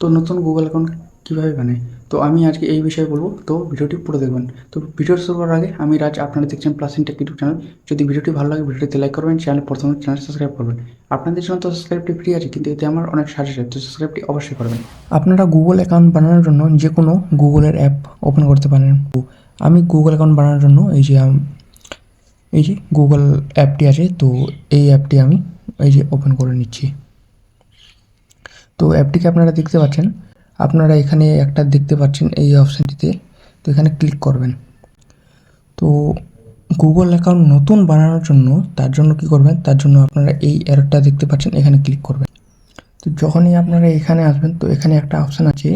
তো নতুন Google account কীভাবে বানায় তো আমি আজকে এই বিষয়ে বলব। তো ভিডিওটি পুরো দেখবেন। তো ভিডিও শুরু করার আগে আমি রাজ আপনারা দেখছেন প্লাস ইনটেক ইউটিউব চ্যানেল যদি ভিডিওটি ভালো লাগে ভিডিওটি লাইক করবেন চ্যানেল প্রথমে চ্যানেল সাবস্ক্রাইব করবেন। আপনাদের জন্য তো সাবস্ক্রাইবটি ফ্রি আছে, কিন্তু এতে আমার অনেক সাহায্য হয় তো সাবস্ক্রাইবটি অবশ্যই করবেন। আপনারা গুগল অ্যাকাউন্ট বানানোর জন্য যে কোনো গুগলের অ্যাপ ওপেন করতে পারেন। আমি গুগল অ্যাকাউন্ট বানানোর জন্য এই যে এই যে গুগল অ্যাপটি আছে, তো এই অ্যাপটি আমি এই যে ওপেন করে নিচ্ছি। তো অ্যাপটিকে আপনারা দেখতে পাচ্ছেন। আপনারা এখানে একটা দেখতে পাচ্ছেন এই অপশানটিতে। তো এখানে ক্লিক করবেন। তো গুগল অ্যাকাউন্ট নতুন বানানোর জন্য তার জন্য কি করবেন? তার জন্য আপনারা এই অ্যারোটা দেখতে পাচ্ছেন, এখানে ক্লিক করবেন। তো যখনই আপনারা এখানে আসবেন, তো এখানে একটা অপশান আছে,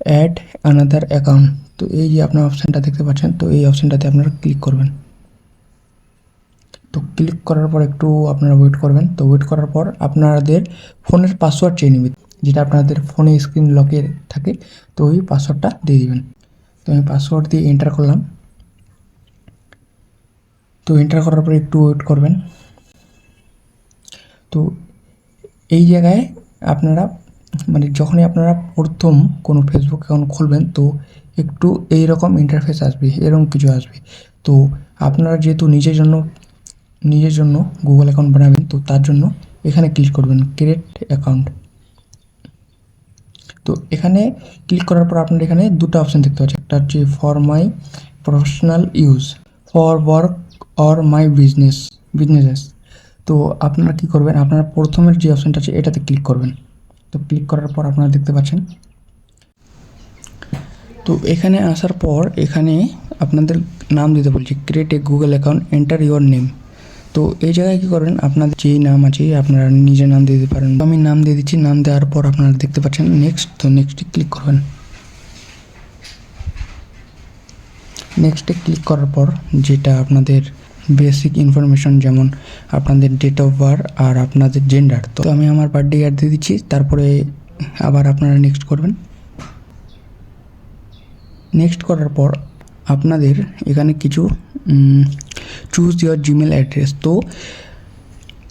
অ্যাড আনাদার অ্যাকাউন্ট। তো এই যে আপনার অপশানটা দেখতে পাচ্ছেন, তো এই অপশানটাতে আপনারা ক্লিক করবেন। তো ক্লিক করার পর একটু আপনারা ওয়েট করবেন। তো ওয়েট করার পর আপনাদের ফোনের পাসওয়ার্ড চেয়ে নেবে যেটা আপনাদের ফোনে স্ক্রিন লকে থাকে, তো ওই পাসওয়ার্ডটা দিয়ে দিবেন। তো আমি পাসওয়ার্ড দিয়ে এন্টার করলাম। তো এন্টার করার পর একটু ওয়েট করবেন। তো এই জায়গায় আপনারা মানে যখনই আপনারা প্রথম কোনো ফেসবুক অ্যাকাউন্ট খুলবেন, তো একটু এই রকম ইন্টারফেস আসবে, এরকম কিছু আসবে। তো আপনারা যেহেতু নিজের জন্য নিজের জন্য গুগল অ্যাকাউন্ট বানাবেন, তো তার জন্য এখানে ক্লিক করবেন ক্রিয়েট অ্যাকাউন্ট তো এখানে ক্লিক করার পর আপনার এখানে দুটো অপশান দেখতে পাচ্ছেন। একটা হচ্ছে for my professional use for work or my business businesses তো আপনারা কী করবেন, আপনারা প্রথমের যে অপশানটা আছে এটাতে ক্লিক করবেন। তো ক্লিক করার পর আপনারা দেখতে পাচ্ছেন। তো এখানে আসার পর এখানে আপনাদের নাম দিতে বলছি create a Google account enter your name তো এই জায়গায় কী করেন? আপনাদের যেই নাম আছে, আপনারা নিজের নাম দিয়ে দিতে পারেন। আমি নাম দিয়ে দিচ্ছি, নাম দেওয়ার পর আপনারা দেখতে পাচ্ছেন। নেক্সট তো নেক্সটে ক্লিক করবেন। নেক্সটে ক্লিক করার পর যেটা আপনাদের বেসিক ইনফরমেশন যেমন আপনাদের ডেট অফ বার্থ আর আপনাদের জেন্ডার তো আমি আমার বার্থডে ইয়ার দিয়ে দিচ্ছি। তারপরে আবার আপনারা নেক্সট করবেন। নেক্সট করার পর আপনাদের এখানে কিছু চুজ ইয়োর জিমেল অ্যাড্রেস তো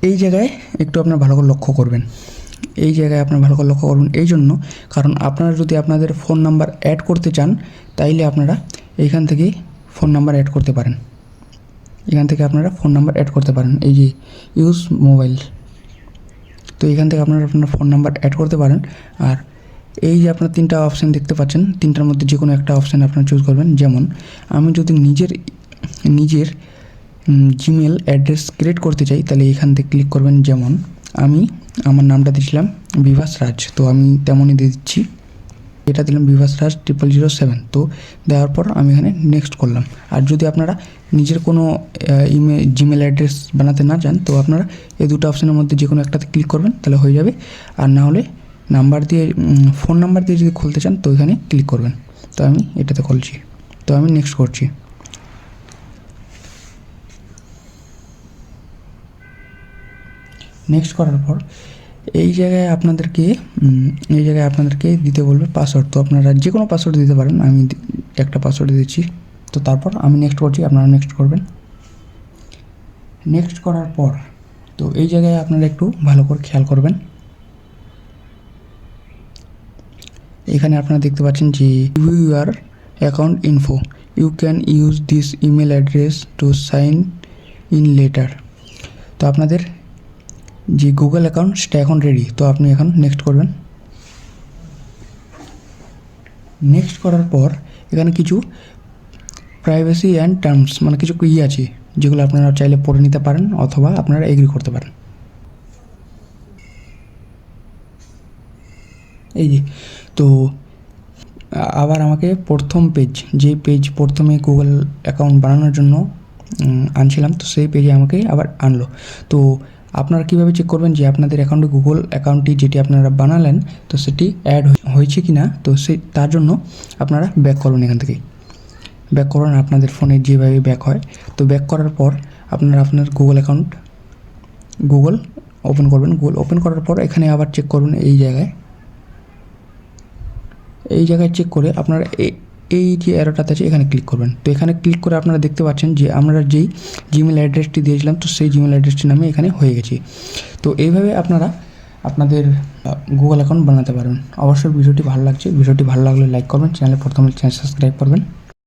এই জায়গায় একটু আপনার ভালো করে লক্ষ্য করবেন। এই জায়গায় আপনার ভালো করে লক্ষ্য করবেন। এই জন্য কারণ আপনারা যদি আপনাদের ফোন নাম্বার অ্যাড করতে চান, তাইলে আপনারা এইখান থেকে ফোন নাম্বার অ্যাড করতে পারেন। এখান থেকে আপনারা ফোন নাম্বার অ্যাড করতে পারেন। এই যে ইউজ মোবাইল তো এখান থেকে আপনারা আপনার ফোন নাম্বার অ্যাড করতে পারেন। আর এই যে আপনার তিনটা অপশান দেখতে পাচ্ছেন, তিনটার মধ্যে যে কোনো একটা অপশান আপনারা চুজ করবেন। যেমন, আমি যদি নিজের নিজের জিমেল অ্যাড্রেস ক্রিয়েট করতে চাই, তাহলে এখান থেকে ক্লিক করবেন যেমন, আমি আমার নামটা দিয়েছিলাম বিভাস রাজ তো আমি তেমনই দিয়ে দিচ্ছি। এটা দিলাম Bibhas Raj triple zero seven তো দেওয়ার পর আমি এখানে নেক্সট করলাম। আর যদি আপনারা নিজের কোনো ইমেল জিমেল অ্যাড্রেস বানাতে না চান, তো আপনারা এই দুটো অপশানের মধ্যে যে কোনো একটাতে ক্লিক করবেন, তাহলে হয়ে যাবে। আর না হলে নাম্বার দিয়ে ফোন নাম্বার দিয়ে যদি খুলতে চান, তো এখানে ক্লিক করবেন। তো আমি এটাতে খুলছি। তো আমি নেক্সট করছি। নেক্সট করার পর, এই জায়গায় আপনাদেরকে এই জায়গায় আপনাদেরকে দিতে বলবে পাসওয়ার্ড তো আপনারা যে কোনো পাসওয়ার্ড দিতে পারেন, আমি একটা পাসওয়ার্ড দিচ্ছি। তো তারপর আমি নেক্সট করছি, আপনারা নেক্সট করবেন। নেক্সট করার পর, তো এই জায়গায় আপনারা একটু ভালো করে খেয়াল করবেন। এখানে আপনারা দেখতে পাচ্ছেন যে your account info you can use this email address to sign in later তো আপনাদের যে গুগল অ্যাকাউন্ট সেটা এখন রেডি তো আপনি এখন নেক্সট করবেন। নেক্সট করার পর এখানে কিছু প্রাইভেসি অ্যান্ড টার্মস মানে কিছু ই আছে, যেগুলো আপনারা চাইলে পড়ে নিতে পারেন অথবা আপনারা এগ্রি করতে পারেন। এই যে, তো আবার আমাকে প্রথম পেজ যে পেজ প্রথমে গুগল অ্যাকাউন্ট বানানোর জন্য আনছিলাম, তো সেই পেজে আমাকে আবার আনলো। তো আপনারা কীভাবে চেক করবেন যে আপনাদের অ্যাকাউন্টে গুগল অ্যাকাউন্টটি যেটি আপনারা বানালেন, তো সেটি অ্যাড হয়েছে কি না তো সে তার জন্য আপনারা ব্যাক করবেন এখান থেকে। ব্যাক করুন, আপনাদের ফোনে যেভাবে ব্যাক হয়। তো ব্যাক করার পর আপনারা আপনার গুগল অ্যাকাউন্ট গুগল ওপেন করবেন। গুগল ওপেন করার পর এখানে আবার চেক করবেন এই জায়গায়। এই জায়গায় চেক করে আপনারা এই যে অ্যারোটাতে আছে এখানে ক্লিক করবেন। তো এখানে ক্লিক করে আপনারা দেখতে পাচ্ছেন যে আমরা যেই জিমেল অ্যাড্রেসটি দিয়েছিলাম, তো সেই জিমেল অ্যাড্রেসটির নামে এখানে হয়ে গেছে। তো এইভাবে আপনারা আপনাদের গুগল অ্যাকাউন্ট বানাতে পারবেন অবশ্যই ভিডিওটি ভালো লাগছে। ভিডিওটি ভালো লাগলে লাইক করবেন চ্যানেলে প্রথমে চ্যানেল সাবস্ক্রাইব করবেন।